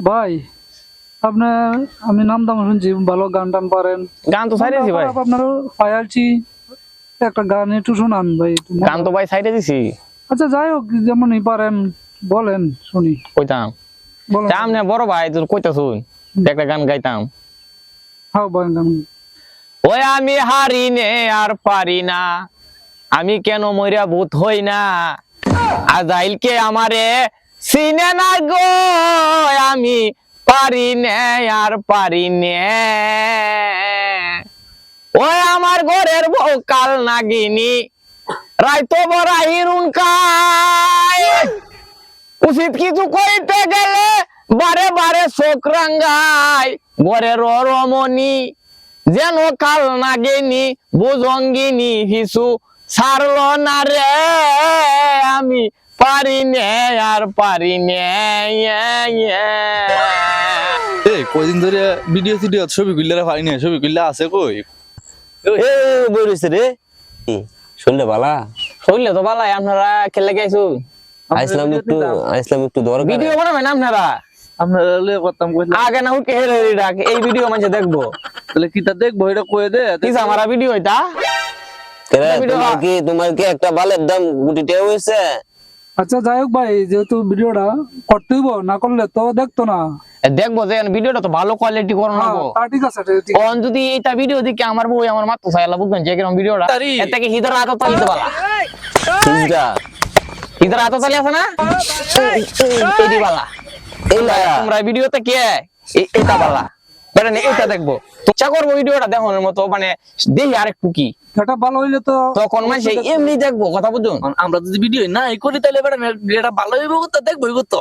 ভাই আপনার আমি নাম দাম শুনছি ভালো গান টান পারেন। গান তো সাইডে ভাই। আপনার পায়ালছি একটা গান একটু শোনান ভাই গান তো ভাই সাইডে দিছি। আচ্ছা যাই হোক যেমনই পারেন বলেন শুনি। কইতাম। বলেন। না বড় ভাই তোর কইতা শুন একটা গান গাইতাম। হ্যাঁ বলেন গান। ওই আমি হারি নে আর পারি না আমি কেন মরিয়া ভূত হই না? আজাইলকে আমারে চিনে না গো। আমি পারি নে আর পারি নে। ওই আমার ঘরের বউ কাল নাগিনি, রাইতো বড়া হিরুন কাই উচিত কিছু কইতে গেলে বারে বারে চোখ রাঙ্গাই। ঘরের রমণী, যেন কাল নাগেনি বুজঙ্গিনী হিসু ছাড়লো না রে আমি। পারি নে আর পারি নে ইয়ে, ইয়ে। এই কয়দিন ধরে ভিডিও সিডিও ছবি না ছবি গুলা আছে কই? এ রে। শুনলে বালা? শুনলে তো আপনারা খেলে গেছু। আইসলাম একটু আইসলাম একটু দরকার। ভিডিও বানাবেন আপনারা? আমরা লে করতাম কইলা আগে না উঠকে হেরে হেরে ডাক এই ভিডিও দেখব। তাহলে দেখব? এটা কয়ে দে কি আমার ভিডিও এটা? তোমার কি তোমার কি একটা বালের দাম গুটিতে হয়েছে আচ্ছা যাই হোক ভাই যেহেতু ভিডিওটা করতে হইব না করলে তো দেখতো না দেখব যে ভিডিওটা তো ভালো কোয়ালিটি করো না হ্যাঁ, তা ঠিক আছে ঠিক কোন যদি এটা ভিডিও দেখে আমার বউ আমার মাত্র চাইলা বুঝবেন যে কীরকম ভিডিওটা থেকে হিদার হাতে তালিতে পালা ঠিকটা হিদার হাতে তালি আছে না এডি বালা এই লাগা তোমরা ভিডিওতে কে এটা বালা এটা দেখব। তো চা করব ভিডিওটা দেখানোর মতো মানে দেখি আরেকটু কি। এটা ভালো হইলে তো তখন মানে এমনি দেখব কথা বুঝুন। আমরা যদি ভিডিও নাই করি তাহলে এটা ভালো হইব তো দেখব হইব তো।